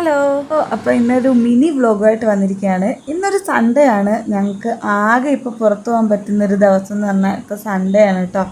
Hello. അപ്പോൾ ഇന്നൊരു mini വ്ളോഗായിട്ട് വന്നിരിക്കുകയാണ്. ഇന്നൊരു സൺഡേ ആണ്. ഞങ്ങൾക്ക് ആകെ ഇപ്പോൾ പുറത്തു പോകാൻ പറ്റുന്ന ഒരു ദിവസം എന്ന് പറഞ്ഞാൽ ഇപ്പോൾ സൺഡേ ആണ് കേട്ടോ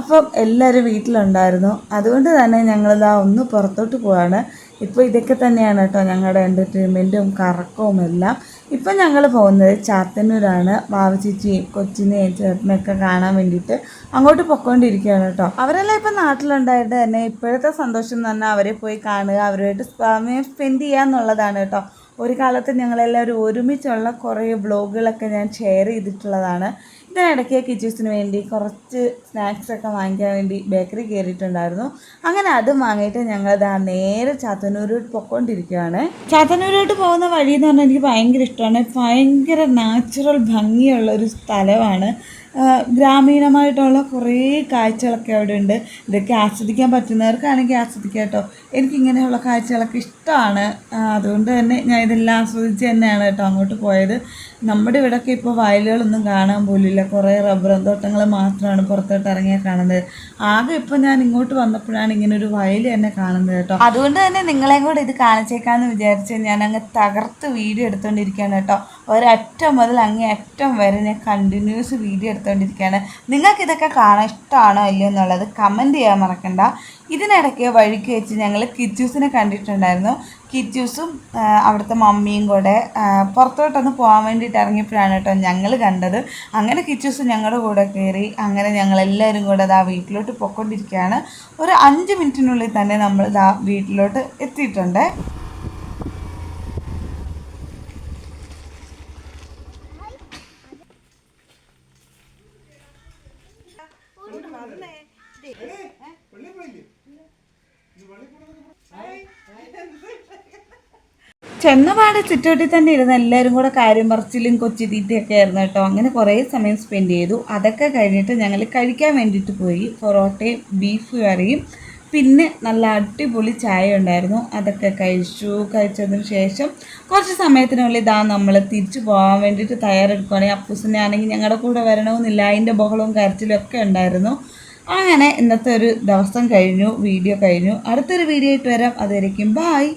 അപ്പം എല്ലാവരും വീട്ടിലുണ്ടായിരുന്നു. അതുകൊണ്ട് തന്നെ ഞങ്ങളിതാ ഒന്ന് പുറത്തോട്ട് പോവാണ്. ഇപ്പോൾ ഇതൊക്കെ തന്നെയാണ് കേട്ടോ ഞങ്ങളുടെ എന്റർടൈൻമെന്റും കറക്കവും എല്ലാം. ഇപ്പം ഞങ്ങൾ പോകുന്നത് ചാത്തന്നൂരാണ്. വാവച്ചിച്ചിയും കൊച്ചിനെയും ചേട്ടനെയൊക്കെ കാണാൻ വേണ്ടിയിട്ട് അങ്ങോട്ട് പൊക്കോണ്ടിരിക്കുകയാണ് കേട്ടോ. അവരെല്ലാം ഇപ്പം നാട്ടിലുണ്ടായിട്ട് തന്നെ ഇപ്പോഴത്തെ സന്തോഷം എന്ന് പറഞ്ഞാൽ അവരെ പോയി കാണുക അവരുമായിട്ട് സമയം സ്പെൻഡ് ചെയ്യുക എന്നുള്ളതാണ് കേട്ടോ. ഒരു കാലത്ത് ഞങ്ങളെല്ലാവരും ഒരുമിച്ചുള്ള കുറേ വ്ളോഗുകളൊക്കെ ഞാൻ ഷെയർ ചെയ്തിട്ടുള്ളതാണ്. ഇതിനിടയ്ക്ക് കിച്ചൂസിന് വേണ്ടി കുറച്ച് സ്നാക്സൊക്കെ വാങ്ങിക്കാൻ വേണ്ടി ബേക്കറി കയറിയിട്ടുണ്ടായിരുന്നു അങ്ങനെ അതും വാങ്ങിയിട്ട് ഞങ്ങൾ ഇതാ നേരെ ചാത്തന്നൂരോട്ട് പൊക്കോണ്ടിരിക്കുകയാണ് ചാത്തന്നൂരോട്ട് പോകുന്ന വഴി എന്ന് പറഞ്ഞാൽ എനിക്ക് ഭയങ്കര ഇഷ്ടമാണ് ഭയങ്കര നാച്ചുറൽ ഭംഗിയുള്ള ഒരു സ്ഥലമാണ്. ഗ്രാമീണമായിട്ടുള്ള കുറേ കാഴ്ചകളൊക്കെ അവിടെ ഉണ്ട് ഇതൊക്കെ ആസ്വദിക്കാൻ പറ്റുന്നവർക്കാണെങ്കിൽ ആസ്വദിക്കാം കേട്ടോ. എനിക്കിങ്ങനെയുള്ള കാഴ്ചകളൊക്കെ ഇഷ്ടമാണ്. അതുകൊണ്ട് തന്നെ ഞാൻ ഇതെല്ലാം ആസ്വദിച്ച് തന്നെയാണ് കേട്ടോ അങ്ങോട്ട് പോയത്. നമ്മുടെ ഇവിടെയൊക്കെ ഇപ്പോൾ വയലുകളൊന്നും കാണാൻ പോലില്ല കുറേ റബ്ബറും തോട്ടങ്ങൾ മാത്രമാണ് പുറത്തോട്ട് ഇറങ്ങിയാൽ കാണുന്നത്. ആകെ ഇപ്പൊ ഞാൻ ഇങ്ങോട്ട് വന്നപ്പോഴാണ് ഇങ്ങനെ ഒരു വയൽ തന്നെ കാണുന്നത് കേട്ടോ. അതുകൊണ്ട് തന്നെ നിങ്ങളെയും കൂടെ ഇത് കാണിച്ചേക്കാന്ന് വിചാരിച്ച് ഞാൻ അങ്ങ് തകർത്ത് വീഡിയോ എടുത്തുകൊണ്ടിരിക്കുകയാണ് കേട്ടോ. ഒരറ്റം മുതൽ അങ്ങേ അറ്റം വരെ ഞാൻ കണ്ടിന്യൂസ് വീഡിയോ എടുത്തുകൊണ്ടിരിക്കുകയാണ് നിങ്ങൾക്ക് ഇതൊക്കെ കാണാൻ ഇഷ്ടമാണോ അല്ലയോ എന്നുള്ളത് കമന്റ് ചെയ്യാൻ മറക്കണ്ട. ഇതിനിടയ്ക്ക് വഴിക്ക് വെച്ച് ഞങ്ങൾ കിച്ചൂസിനെ കണ്ടിട്ടുണ്ടായിരുന്നു. ആ, അവിടുത്തെ മമ്മിയും കൂടെ പുറത്തോട്ടൊന്ന് പോകാൻ വേണ്ടിയിട്ട് ഇറങ്ങിയപ്പോഴാണ് കേട്ടോ ഞങ്ങൾ കണ്ടത്. അങ്ങനെ കിച്ചൂസ് ഞങ്ങളുടെ കൂടെ കയറി അങ്ങനെ ഞങ്ങളെല്ലാവരും കൂടെ കൂടെ ദാ വീട്ടിലോട്ട് പോയിക്കൊണ്ടിരിക്കുകയാണ്. ഒരു അഞ്ച് മിനിറ്റിനുള്ളിൽ തന്നെ നമ്മൾ ദാ വീട്ടിലോട്ട് എത്തിയിട്ടുണ്ട്. ചെന്നപാട് ചുറ്റോട്ടിൽ തന്നെ ഇരുന്ന് എല്ലാവരും കൂടെ കാര്യം പറച്ചിലും കൊച്ചി തീറ്റയൊക്കെ ആയിരുന്നു കേട്ടോ. അങ്ങനെ കുറേ സമയം സ്പെൻഡ് ചെയ്തു. അതൊക്കെ കഴിഞ്ഞിട്ട് ഞങ്ങൾ കഴിക്കാൻ വേണ്ടിയിട്ട് പോയി. പൊറോട്ടയും ബീഫ് കറിയും പിന്നെ നല്ല അടിപൊളി ചായ ഉണ്ടായിരുന്നു. അതൊക്കെ കഴിച്ചു. കഴിച്ചതിന് ശേഷം കുറച്ച് സമയത്തിനുള്ളിൽ ഇതാ നമ്മൾ തിരിച്ചു പോകാൻ വേണ്ടിയിട്ട് തയ്യാറെടുക്കുകയാണെങ്കിൽ അപ്പൂസിനെ ആണെങ്കിൽ ഞങ്ങളുടെ കൂടെ വരണമെന്നില്ല. അതിന്റെ ബഹളവും കരച്ചിലും ഒക്കെ ഉണ്ടായിരുന്നു. അങ്ങനെ ഇന്നത്തെ ഒരു ദിവസം കഴിഞ്ഞു. വീഡിയോ കഴിഞ്ഞു. അടുത്തൊരു വീഡിയോ ആയിട്ട് വരാം. അതുവരയ്ക്കും ബായ്